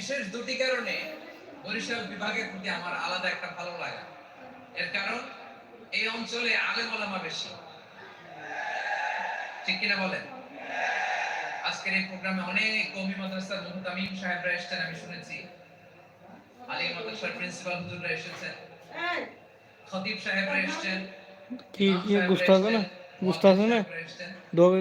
বিশেষ দুটি কারণে বরিশাল বিভাগের প্রতি আমার আলাদা একটা ভালো লাগা। এর কারণ এই অঞ্চলে আলেম ওলামা বেশি। ঠিক কিনা বলেন? আজকের এই প্রোগ্রামে অনেক কমি মাদ্রাসার সাহেবরা এসেছেন আমি শুনেছি। আলী মাদ্রাসার প্রিন্সিপাল হুজুররা এসেছেন। খতিব সাহেবরা এসেছেন। কি কি সাহেবরা গুস্তা আছে না? এসেছেন, গুস্তা আছে না? দোবে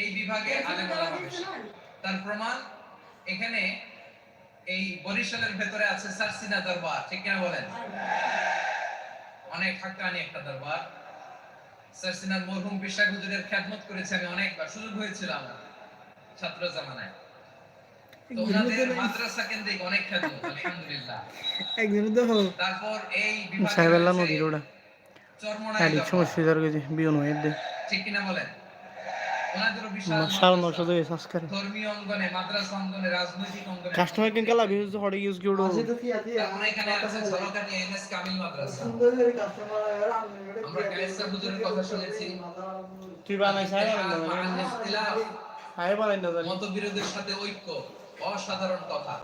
এই বিভাগে আলেম ওলামা বেশি। তার প্রমাণ এখানে এই বরিশালের ভেতরে আছে সারসিনা দরবার ঠিক কিনা বলেন? অনেক হাক্কানি একটা দরবার। সারসিনার মরহুম বিশ্বাস হুজুরের খ্যাতমত করেছে আমি অনেকবার সুযোগ হয়েছিল আমার ছাত্র জামানায়। অনেক আলহামদুলিল্লাহ। দেখো। তারপর এই বিভাগে সাহেবেল্লা নদীর ওটা চরমোনাই আলিক দরবার। সমস্যা বিয়ন হয়ে ঠিক কিনা বলেন? ওনাদেরও বিশাল সাড়ে নশো দেবে সাবস্ক্রাইব ধর্মীয় অঙ্গনে মাদ্রাসা অঙ্গনে রাজনৈতিক অঙ্গনে। কাস্টমার কেন কালা বিহেজ হড়ে ইউজ কি ওড়ো তারপর এখানে আছে ঝলকানি এনএস কামিল মাদ্রাসা। আমরা কায়েসার হুজুরের কথা শুনেছি। তুই বানাই সাহেব ইত্তেহাদ মা'আল ইখতিলাফ, সাহেব বানাই না জানি মতবিরোধের সাথে ঐক্য অসাধারণ কথা।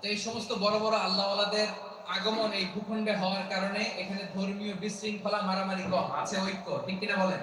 তো এই সমস্ত বড় বড় আল্লাহওয়ালাদের আগমন এই ভূখণ্ডে হওয়ার কারণে এখানে ধর্মীয় বিশৃঙ্খলা মারামারি কম আছে ঐক্য ঠিক কিনা বলেন?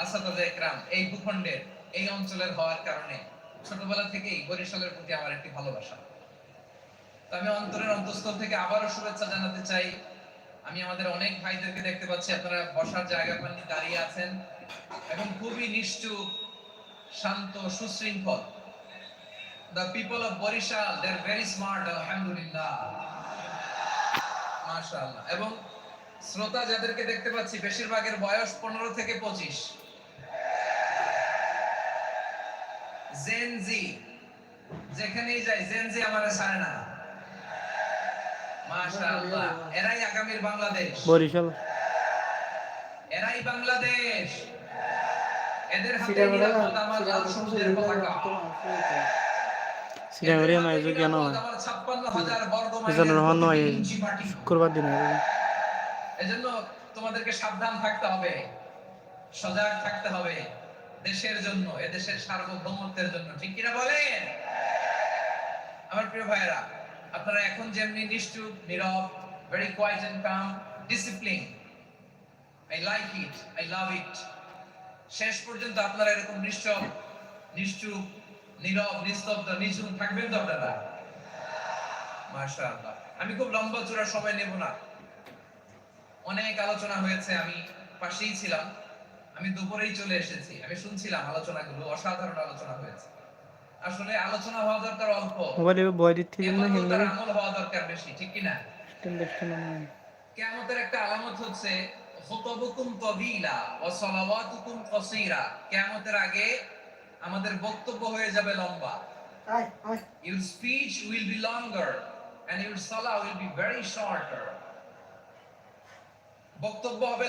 একরাম এই ভূখণ্ডের এই অঞ্চলের হওয়ার কারণে ছোটবেলা থেকেই বরিশালের প্রতি আমার একটি ভালোবাসা। আমি অন্তরের অন্তঃস্থল থেকে আবারও শুভেচ্ছা জানাতে চাই। আমি আমাদের অনেক ভাইদেরকে দেখতে পাচ্ছি, আপনারা বসার জায়গা পাননি, দাঁড়িয়ে আছেন। এবং খুবই নিশ্চুপ, শান্ত, সুশৃঙ্খল। The people of Barishal they are very smart আলহামদুলিল্লাহ। মাশাআল্লাহ। এবং শ্রোতা যাদেরকে দেখতে পাচ্ছি, বেশিরভাগের বয়স পনেরো থেকে পঁচিশ। জেনজি যেখানেই যাই জেনজি আমার ছাড়ে না। মাশাআল্লাহ। এরাই আগামীর বাংলাদেশ। বরিশাল। এরাই বাংলাদেশ। এদের হাতে নিরাপদ আমার লাল সবুজের পতাকা। সিরামিয়া নাই কেন হয় আমার 56,000 বর্গ মাইলের মিজানুর রহমান নয় প্রতিটি ইঞ্চি মাটি। শুক্রবার দিন এজন্য তোমাদেরকে সাবধান থাকতে হবে। সজাগ থাকতে হবে। দেশের জন্য, এদেশের সার্বভৌমত্বের জন্য। ঠিক কিনা বলেন? আমার প্রিয় ভাইয়েরা, আপনারা এখন যেমনি নিশ্চুপ নীরব very quiet and calm discipline I like it I love it শেষ পর্যন্ত আপনারা এরকম নিশ্চুপ নিশ্চুপ নীরব, নিস্তব্ধ, নিঝুম থাকবেন তো আপনারা? মাশাআল্লাহ। আমি খুব লম্বা চূড়া সময় নেব না। অনেক আলোচনা হয়েছে, আমি পাশেই ছিলাম। আমি দুপুরেই চলে এসেছি। আমি শুনছিলাম আলোচনাগুলো অসাধারণ আলোচনা হয়েছে। আসলে আলোচনা হওয়া দরকার অল্প। মোবাইলে বয় দিতে না হিন্দু আমল হওয়া দরকার বেশি ঠিক কি না কিয়ামতের একটা আলামত হচ্ছে খুতবুকুম তাবিলা ওয়া সালাওয়াতুকুম কাসীরা। কিয়ামতের আগে আমাদের বক্তব্য হয়ে যাবে লম্বা। your speech will be longer and your salah will be very shorter বক্তব্য হবে